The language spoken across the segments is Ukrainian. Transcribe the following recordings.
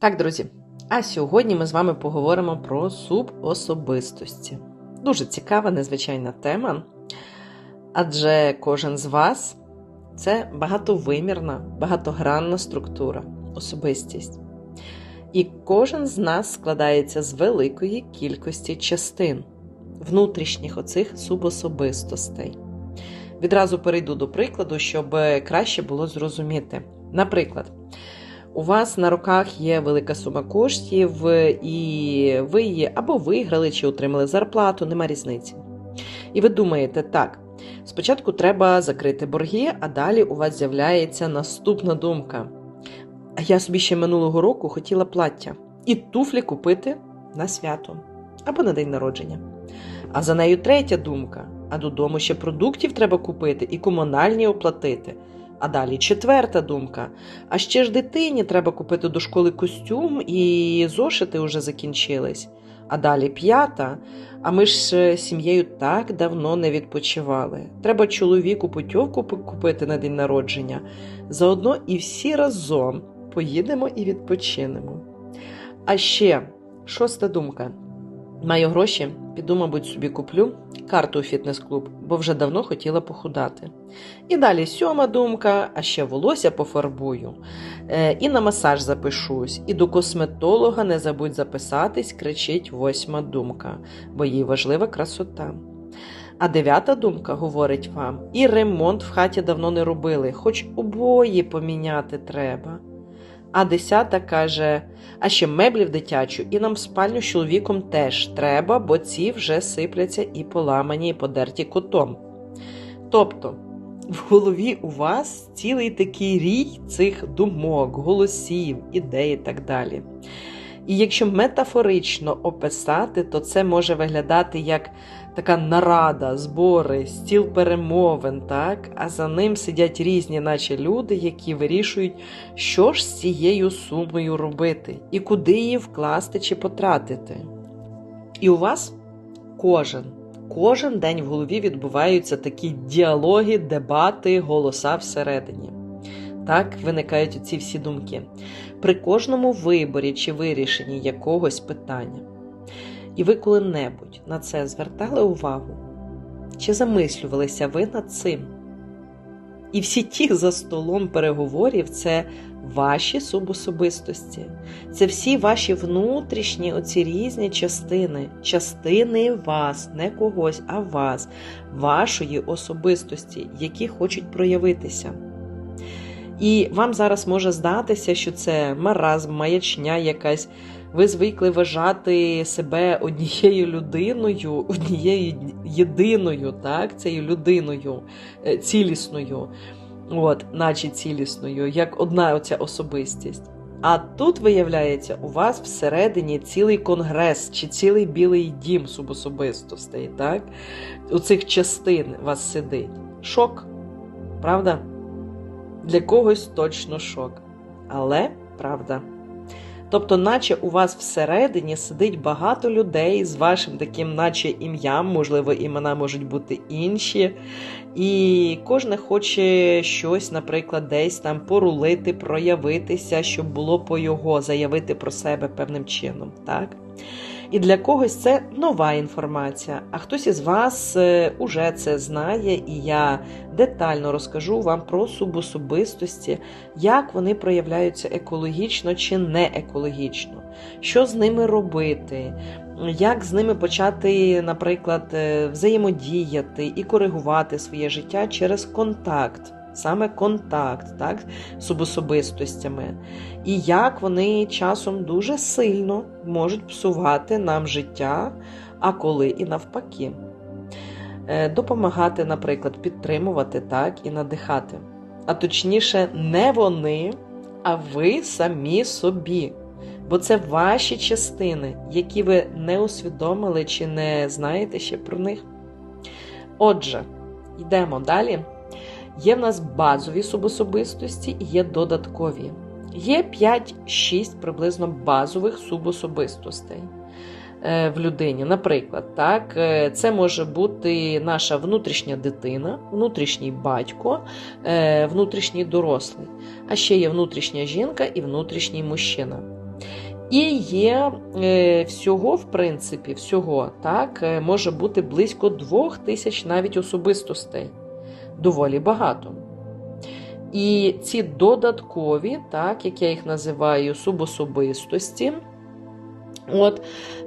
Так, друзі. А сьогодні ми з вами поговоримо про субособистості. Дуже цікава, незвичайна тема. Адже кожен з вас це багатовимірна, багатогранна структура, особистість. І кожен з нас складається з великої кількості частин, внутрішніх оцих субособистостей. Відразу перейду до прикладу, щоб краще було зрозуміти. Наприклад, у вас на руках є велика сума коштів, і ви її або виграли, чи отримали зарплату, нема різниці. І ви думаєте, так, спочатку треба закрити борги, а далі у вас з'являється наступна думка. А я собі ще минулого року хотіла плаття і туфлі купити на свято або на день народження. А за нею третя думка: а додому ще продуктів треба купити і комунальні оплатити. А далі четверта думка. А ще ж дитині треба купити до школи костюм, і зошити вже закінчились. А далі п'ята. А ми ж з сім'єю так давно не відпочивали. Треба чоловіку путівку купити на день народження. Заодно і всі разом поїдемо і відпочинемо. А ще шоста думка. Маю гроші, піду, мабуть, собі куплю карту у фітнес-клуб, бо вже давно хотіла похудати. І далі сьома думка, а ще волосся пофарбую, е, і на масаж запишусь, і до косметолога не забудь записатись, кричить восьма думка, бо їй важлива красота. А дев'ята думка говорить вам: і ремонт в хаті давно не робили, хоч обої поміняти треба. А десята каже: а ще меблі в дитячу, і нам спальню з чоловіком теж треба, бо ці вже сипляться і поламані, і подерті котом. Тобто в голові у вас цілий такий рій цих думок, голосів, ідей і так далі. І якщо метафорично описати, то це може виглядати як така нарада, збори, стіл перемовин, так? а за ним сидять різні, наче люди, які вирішують, що ж з цією сумою робити, і куди її вкласти чи потратити. І у вас кожен. Кожен день в голові відбуваються такі діалоги, дебати, голоса всередині. Так виникають ці всі думки. При кожному виборі чи вирішенні якогось питання. І ви коли-небудь на це звертали увагу? Чи замислювалися ви над цим? І всі ті за столом переговорів це ваші субособистості, це всі ваші внутрішні оці різні частини, частини вас, не когось, а вас, вашої особистості, які хочуть проявитися. І вам зараз може здатися, що це маразм, маячня якась. Ви звикли вважати себе однією людиною, однією єдиною, так, цією людиною е, цілісною, от, наче цілісною, як одна оця особистість. А тут, виявляється, у вас всередині цілий конгрес чи цілий білий дім субособистостей, так? У цих частин вас сидить. Шок, правда? Для когось точно шок. Але правда. Тобто, наче у вас всередині сидить багато людей з вашим таким, наче ім'ям, можливо, імена можуть бути інші. І кожен хоче щось, наприклад, десь там порулити, проявитися, щоб було по його, заявити про себе певним чином. так? І для когось це нова інформація, а хтось із вас е, уже це знає, і я детально розкажу вам про субособистості, як вони проявляються екологічно чи не екологічно, що з ними робити, як з ними почати, наприклад, е, взаємодіяти і коригувати своє життя через контакт саме контакт так, з особистостями, і як вони часом дуже сильно можуть псувати нам життя, а коли і навпаки. Е, допомагати, наприклад, підтримувати так і надихати. А точніше, не вони, а ви самі собі. Бо це ваші частини, які ви не усвідомили чи не знаєте ще про них. Отже, йдемо далі. Є в нас базові субособистості і є додаткові. Є 5-6 приблизно базових субособистостей е, в людині. Наприклад, так, е, це може бути наша внутрішня дитина, внутрішній батько, е, внутрішній дорослий, а ще є внутрішня жінка і внутрішній мужчина. І є всього, в принципі, всього так, може бути близько двох тисяч навіть особистостей. Доволі багато. І ці додаткові, так, як я їх називаю, субособистості, От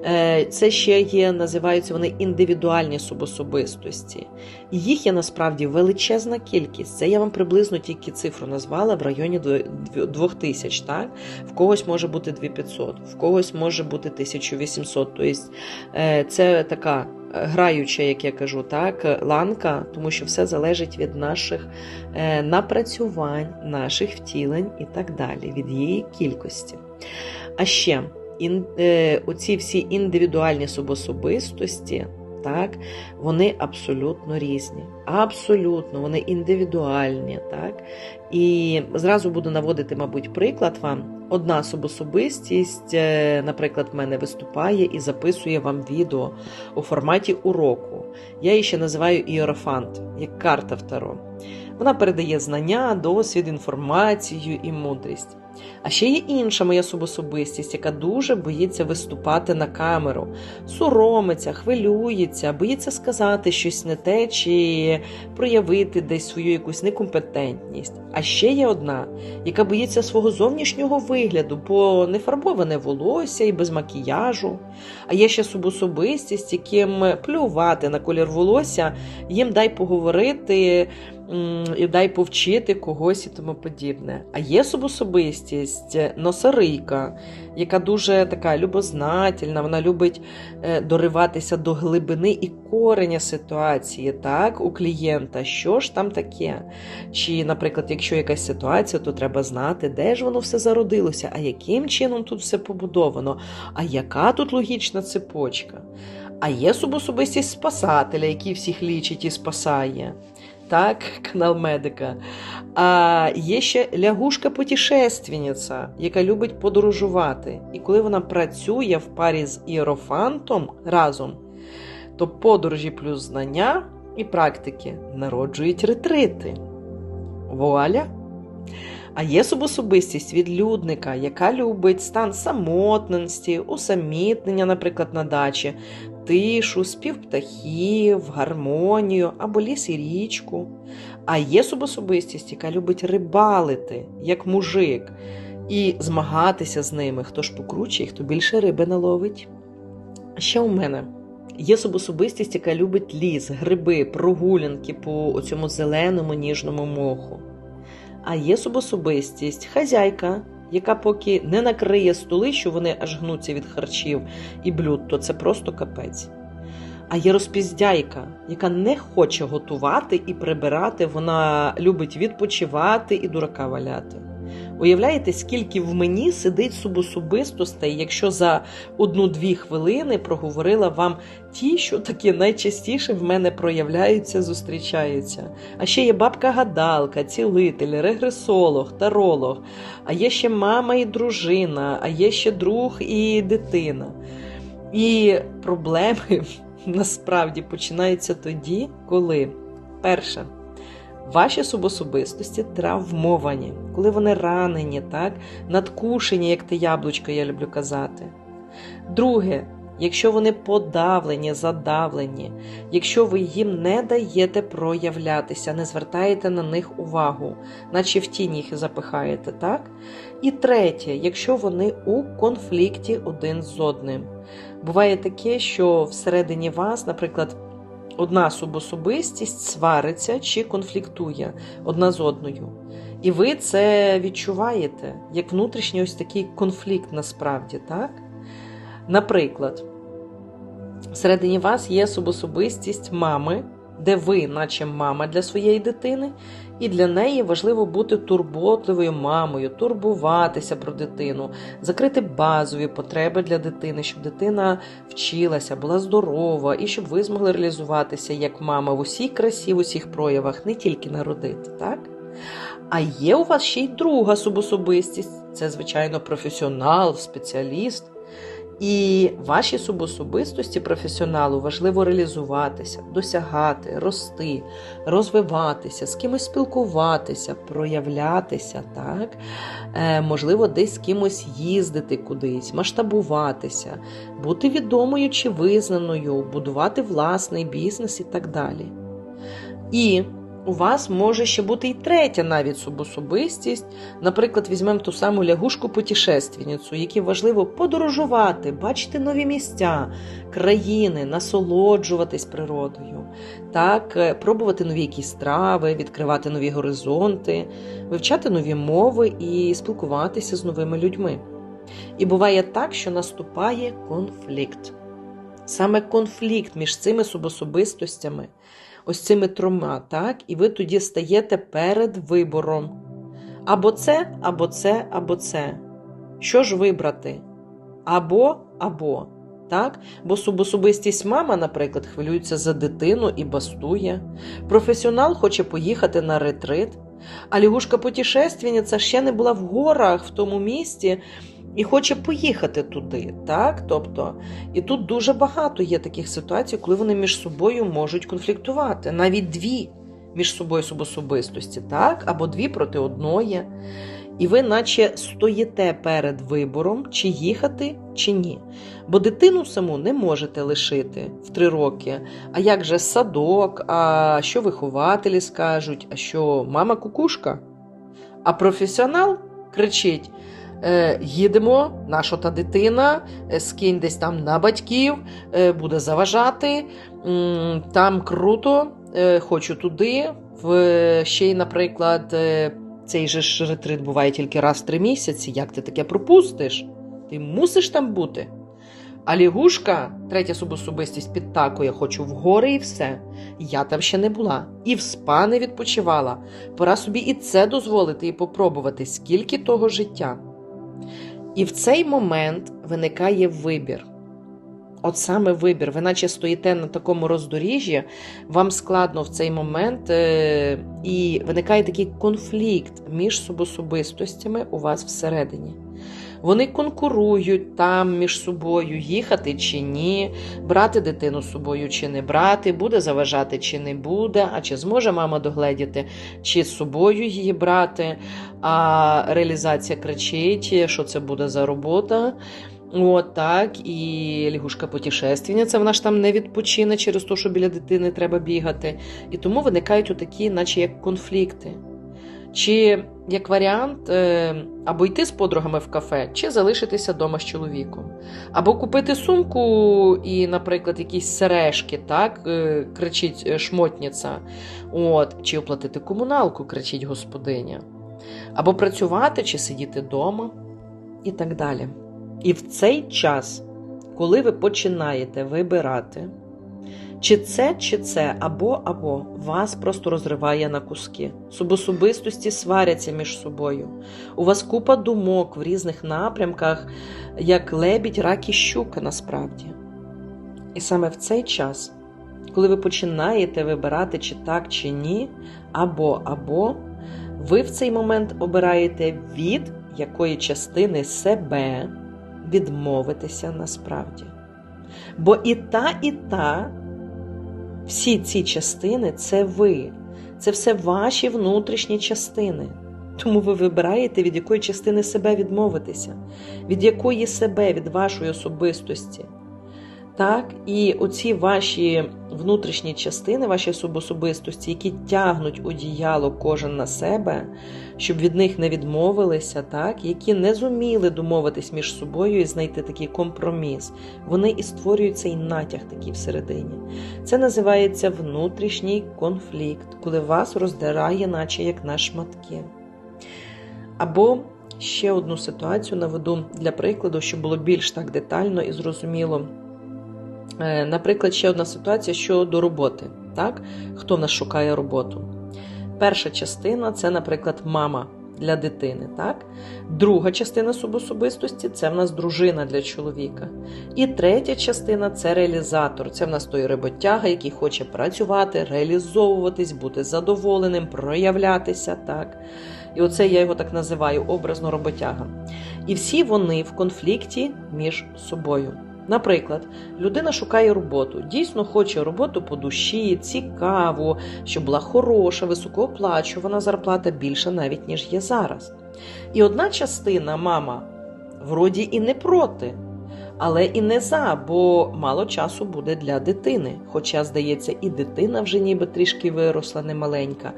е, це ще є, називаються вони індивідуальні субособистості. Їх є насправді величезна кількість. Це я вам приблизно тільки цифру назвала в районі 2000, так? В когось може бути 2500, в когось може бути 1800. Тобто е, це така граюча, як я кажу, так, ланка, тому що все залежить від наших е, напрацювань, наших втілень і так далі, від її кількості. А ще ін, е, оці всі індивідуальні субособистості, так, вони абсолютно різні. Абсолютно, вони індивідуальні. так. І зразу буду наводити, мабуть, приклад вам. Одна субособистість, е, наприклад, в мене виступає і записує вам відео у форматі уроку. Я її ще називаю іерофант, як карта Таро. Вона передає знання, досвід, інформацію і мудрість. А ще є інша моя субособистість, яка дуже боїться виступати на камеру, соромиться, хвилюється, боїться сказати щось не те чи проявити десь свою якусь некомпетентність. А ще є одна, яка боїться свого зовнішнього вигляду, бо не фарбоване волосся і без макіяжу. А є ще субособистість, яким плювати на колір волосся, їм дай поговорити і дай повчити когось і тому подібне. А є субособистість носарийка, яка дуже така любознательна, вона любить е, дориватися до глибини і кореня ситуації так, у клієнта, що ж там таке. Чи, наприклад, якщо якась ситуація, то треба знати, де ж воно все зародилося, а яким чином тут все побудовано, а яка тут логічна цепочка. А є субособистість спасателя, який всіх лічить і спасає так, канал медика. А є ще лягушка-потішественниця, яка любить подорожувати. І коли вона працює в парі з іерофантом разом, то подорожі плюс знання і практики народжують ретрити. Вуаля! А є субособистість відлюдника, яка любить стан самотності, усамітнення, наприклад, на дачі, тишу, спів птахів, гармонію або ліс і річку. А є субособистість, яка любить рибалити, як мужик, і змагатися з ними, хто ж покруче і хто більше риби наловить. Ще у мене є субособистість, яка любить ліс, гриби, прогулянки по цьому зеленому ніжному моху. А є субособистість хазяйка, яка поки не накриє столи, що вони аж гнуться від харчів і блюд, то це просто капець. А є розпіздяйка, яка не хоче готувати і прибирати, вона любить відпочивати і дурака валяти. Уявляєте, скільки в мені сидить субособистостей, якщо за одну-дві хвилини проговорила вам ті, що такі найчастіше в мене проявляються, зустрічаються. А ще є бабка-гадалка, цілитель, регресолог, таролог, а є ще мама і дружина, а є ще друг і дитина. І проблеми насправді починаються тоді, коли перше. Ваші субособистості травмовані, коли вони ранені, так, надкушені, як те яблучко, я люблю казати. Друге, якщо вони подавлені, задавлені, якщо ви їм не даєте проявлятися, не звертаєте на них увагу, наче в тінь їх запихаєте, так? І третє, якщо вони у конфлікті один з одним. Буває таке, що всередині вас, наприклад, одна субособистість свариться чи конфліктує одна з одною. І ви це відчуваєте як внутрішній ось такий конфлікт насправді, так? Наприклад, всередині вас є субособистість мами, де ви, наче мама для своєї дитини, і для неї важливо бути турботливою мамою, турбуватися про дитину, закрити базові потреби для дитини, щоб дитина вчилася, була здорова і щоб ви змогли реалізуватися як мама в усій красі, в усіх проявах, не тільки народити, так? А є у вас ще й друга субособистість це, звичайно, професіонал, спеціаліст. І вашій субособистості професіоналу важливо реалізуватися, досягати, рости, розвиватися, з кимось спілкуватися, проявлятися, так? Е, можливо, десь з кимось їздити кудись, масштабуватися, бути відомою чи визнаною, будувати власний бізнес і так далі. І у вас може ще бути і третя навіть субособистість. Наприклад, візьмемо ту саму лягушку путешественницю якій важливо подорожувати, бачити нові місця, країни, насолоджуватись природою, так, е, пробувати нові якісь страви, відкривати нові горизонти, вивчати нові мови і спілкуватися з новими людьми. І буває так, що наступає конфлікт. Саме конфлікт між цими субособистостями ось цими трьома, так? І ви тоді стаєте перед вибором. Або це, або це, або це. Що ж вибрати? Або, або. Так? Бо субособистість мама, наприклад, хвилюється за дитину і бастує. Професіонал хоче поїхати на ретрит, а лягушка путешественниця ще не була в горах в тому місті, і хоче поїхати туди. так? Тобто, І тут дуже багато є таких ситуацій, коли вони між собою можуть конфліктувати. Навіть дві між собою субособистості, так? або дві проти одної. І ви, наче, стоїте перед вибором, чи їхати, чи ні. Бо дитину саму не можете лишити в три роки. А як же садок, а що вихователі скажуть, а що мама кукушка? А професіонал кричить: Е, їдемо, наша та дитина, е, скинь десь там на батьків, е, буде заважати. Там круто, хочу туди. В ще й, наприклад, цей же ж ретрит буває тільки раз в три місяці. Як ти таке пропустиш? Ти мусиш там бути. А лягушка, третя субособистість підтакує, хочу в гори і все. Я там ще не була. І в спа не відпочивала. Пора собі і це дозволити і попробувати, скільки того життя. І в цей момент виникає вибір. От саме вибір, ви наче стоїте на такому роздоріжжі, вам складно в цей момент, е, і виникає такий конфлікт між особистостями у вас всередині. Вони конкурують там між собою, їхати чи ні, брати дитину з собою чи не брати, буде заважати чи не буде, а чи зможе мама догледіти, чи з собою її брати. А реалізація кричить, що це буде за робота. От так, і лягушка потішественниця, вона ж там не відпочине через те, що біля дитини треба бігати. І тому виникають отакі, наче як конфлікти. Чи як варіант, е, або йти з подругами в кафе, чи залишитися вдома з чоловіком, або купити сумку і, наприклад, якісь сережки, так, е, кричить е, шмотниця, от, чи оплатити комуналку, кричить господиня, або працювати, чи сидіти вдома, і так далі. І в цей час, коли ви починаєте вибирати, чи це, чи це, або, або вас просто розриває на куски. Субособистості сваряться між собою. У вас купа думок в різних напрямках, як лебідь, рак і щука насправді. І саме в цей час, коли ви починаєте вибирати, чи так, чи ні, або, або, ви в цей момент обираєте від якої частини себе відмовитися насправді. Бо і та, і та всі ці частини це ви, це все ваші внутрішні частини. Тому ви вибираєте, від якої частини себе відмовитися, від якої себе, від вашої особистості. Так, І оці ваші внутрішні частини, ваші субособистості, які тягнуть одіяло кожен на себе, щоб від них не відмовилися, так, які не зуміли домовитись між собою і знайти такий компроміс, вони і створюють цей натяг такий всередині. Це називається внутрішній конфлікт, коли вас роздирає, наче як на шматки. Або ще одну ситуацію наведу для прикладу, щоб було більш так детально і зрозуміло. Е, наприклад, ще одна ситуація щодо роботи. Так? Хто в нас шукає роботу? Перша частина це, наприклад, мама для дитини. Так? Друга частина субособистості це в нас дружина для чоловіка. І третя частина це реалізатор. Це в нас той роботяга, який хоче працювати, реалізовуватись, бути задоволеним, проявлятися. так? І оце я його так називаю образно роботяга. І всі вони в конфлікті між собою. Наприклад, людина шукає роботу, дійсно хоче роботу по душі, цікаву, щоб була хороша, високооплачувана зарплата більша навіть ніж є зараз. І одна частина, мама, вроді і не проти, але і не за, бо мало часу буде для дитини. Хоча, здається, і дитина вже ніби трішки виросла, немаленька.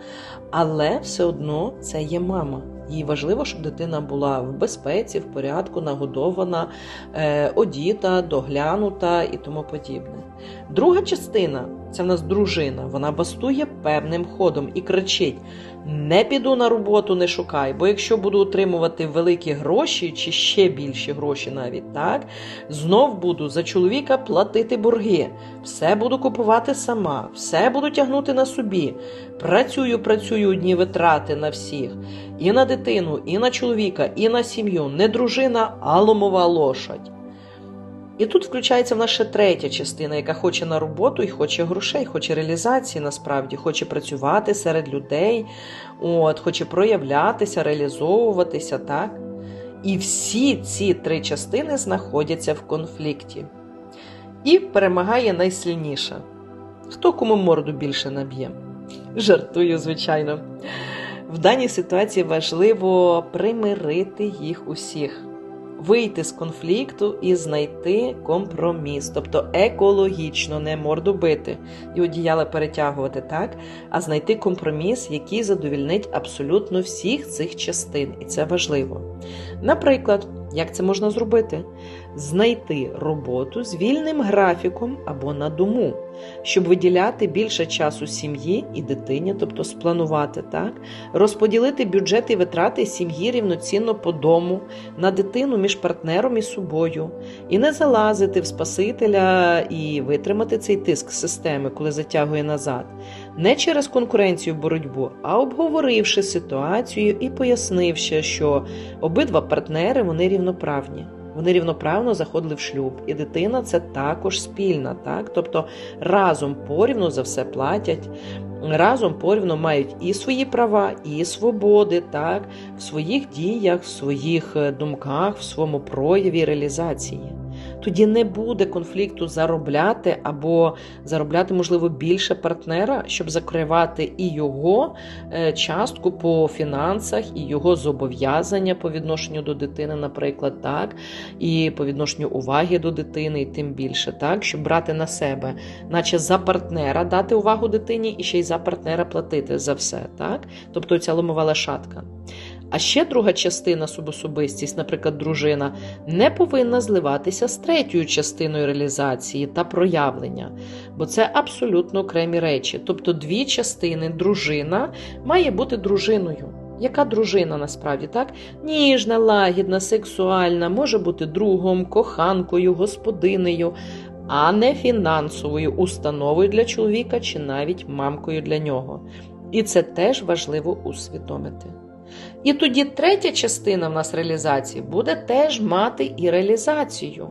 Але все одно це є мама. Їй важливо, щоб дитина була в безпеці, в порядку, нагодована, е, одіта, доглянута і тому подібне. Друга частина це в нас дружина. Вона бастує певним ходом і кричить: не піду на роботу, не шукай, бо якщо буду отримувати великі гроші чи ще більші гроші, навіть так, знов буду за чоловіка платити борги, все буду купувати сама, все буду тягнути на собі. Працюю, працюю одні витрати на всіх. І на дитину, і на чоловіка, і на сім'ю. Не дружина, а ломова лошадь. І тут включається в нас третя частина, яка хоче на роботу і хоче грошей, хоче реалізації насправді, хоче працювати серед людей, от, хоче проявлятися, реалізовуватися, так? І всі ці три частини знаходяться в конфлікті. І перемагає найсильніша. Хто кому морду більше наб'є? Жартую, звичайно. В даній ситуації важливо примирити їх усіх, вийти з конфлікту і знайти компроміс, тобто екологічно не морду бити і одіяла перетягувати, так, а знайти компроміс, який задовільнить абсолютно всіх цих частин, і це важливо. Наприклад, як це можна зробити? Знайти роботу з вільним графіком або на дому, щоб виділяти більше часу сім'ї і дитині, тобто спланувати так, розподілити бюджет і витрати сім'ї рівноцінно по дому, на дитину між партнером і собою, і не залазити в Спасителя і витримати цей тиск системи, коли затягує назад. Не через конкуренцію боротьбу, а обговоривши ситуацію і пояснивши, що обидва партнери вони рівноправні. Вони рівноправно заходили в шлюб, і дитина це також спільна, так? Тобто разом порівну за все платять, разом порівну мають і свої права, і свободи, так, в своїх діях, в своїх е, думках, в своєму прояві реалізації. Тоді не буде конфлікту заробляти або заробляти, можливо, більше партнера, щоб закривати і його е, частку по фінансах, і його зобов'язання по відношенню до дитини, наприклад, так, і по відношенню уваги до дитини, і тим більше, так, щоб брати на себе, наче за партнера дати увагу дитині і ще й за партнера платити за все. так, Тобто ця ломова лошадка. А ще друга частина субособистість, наприклад, дружина, не повинна зливатися з третьою частиною реалізації та проявлення, бо це абсолютно окремі речі. Тобто дві частини дружина має бути дружиною. Яка дружина насправді так? Ніжна, лагідна, сексуальна, може бути другом, коханкою, господинею, а не фінансовою установою для чоловіка чи навіть мамкою для нього. І це теж важливо усвідомити. І тоді третя частина в нас реалізації буде теж мати і реалізацію.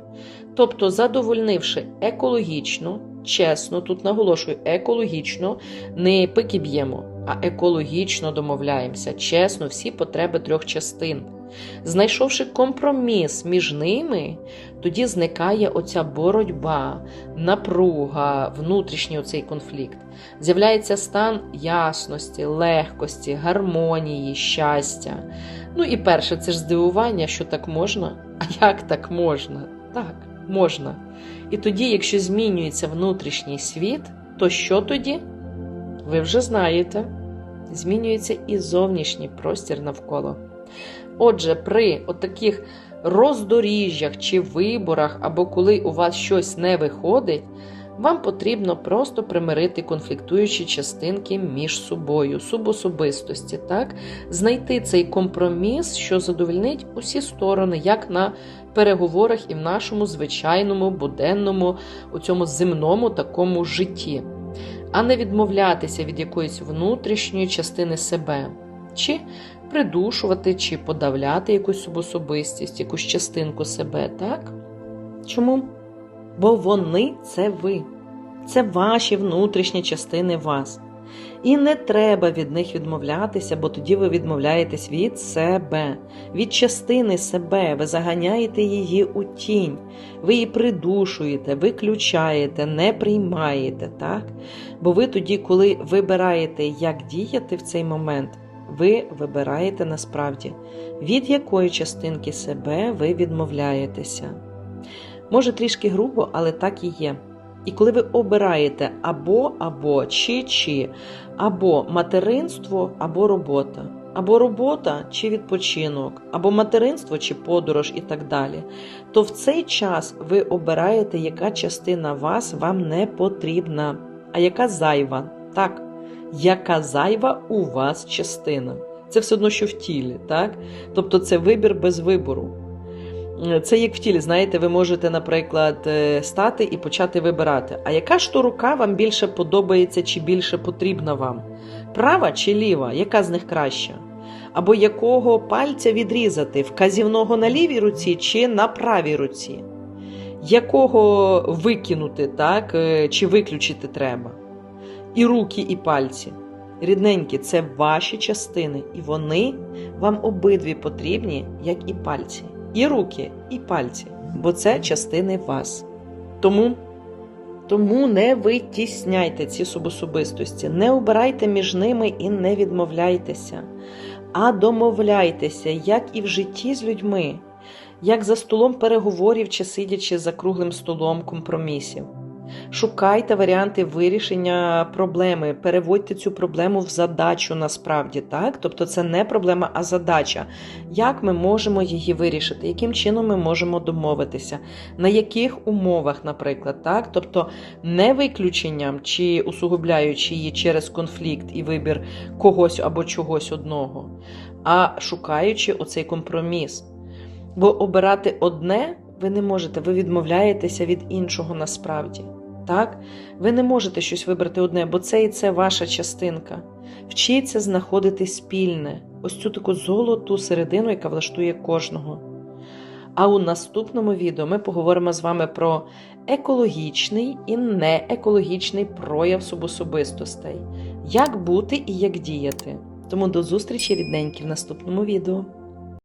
Тобто, задовольнивши екологічно, чесно, тут наголошую, екологічно, не пики б'ємо, а екологічно домовляємося, чесно, всі потреби трьох частин. Знайшовши компроміс між ними, тоді зникає оця боротьба, напруга, внутрішній оцей конфлікт. З'являється стан ясності, легкості, гармонії, щастя. Ну і перше, це ж здивування, що так можна. А як так можна? Так, можна. І тоді, якщо змінюється внутрішній світ, то що тоді? Ви вже знаєте. Змінюється і зовнішній простір навколо. Отже, при отаких роздоріжжях чи виборах, або коли у вас щось не виходить, вам потрібно просто примирити конфліктуючі частинки між собою, субособистості, так? знайти цей компроміс, що задовольнить усі сторони, як на переговорах і в нашому звичайному, буденному, у цьому земному такому житті, а не відмовлятися від якоїсь внутрішньої частини себе. Чи придушувати чи подавляти якусь особистість, якусь частинку себе, так? Чому? Бо вони це ви, це ваші внутрішні частини вас. І не треба від них відмовлятися, бо тоді ви відмовляєтесь від себе, від частини себе, ви заганяєте її у тінь, ви її придушуєте, виключаєте, не приймаєте, так? Бо ви тоді, коли вибираєте, як діяти в цей момент, ви вибираєте насправді, від якої частинки себе ви відмовляєтеся. Може трішки грубо, але так і є. І коли ви обираєте або, або, чи, чи, або материнство, або робота, або робота чи відпочинок, або материнство чи подорож і так далі, то в цей час ви обираєте, яка частина вас вам не потрібна, а яка зайва. Так, яка зайва у вас частина. Це все одно, що в тілі, так? Тобто це вибір без вибору. Це як в тілі, знаєте, ви можете, наприклад, е, стати і почати вибирати. А яка ж то рука вам більше подобається чи більше потрібна вам? Права чи ліва? Яка з них краща? Або якого пальця відрізати? Вказівного на лівій руці чи на правій руці? Якого викинути, так? е, чи виключити треба? І руки, і пальці. Рідненькі, це ваші частини, і вони вам обидві потрібні, як і пальці і руки, і пальці, бо це частини вас. Тому, тому не витісняйте ці субособистості, не обирайте між ними і не відмовляйтеся, а домовляйтеся, як і в житті з людьми, як за столом переговорів чи сидячи за круглим столом компромісів. Шукайте варіанти вирішення проблеми, переводьте цю проблему в задачу насправді, так? Тобто це не проблема, а задача. Як ми можемо її вирішити, яким чином ми можемо домовитися, на яких умовах, наприклад, так? Тобто не виключенням чи усугубляючи її через конфлікт і вибір когось або чогось одного, а шукаючи оцей компроміс. Бо обирати одне ви не можете, ви відмовляєтеся від іншого насправді. Так? Ви не можете щось вибрати одне, бо це і це ваша частинка. Вчіться знаходити спільне, ось цю таку золоту середину, яка влаштує кожного. А у наступному відео ми поговоримо з вами про екологічний і неекологічний прояв субособистостей, як бути і як діяти. Тому до зустрічі рідненькі в наступному відео.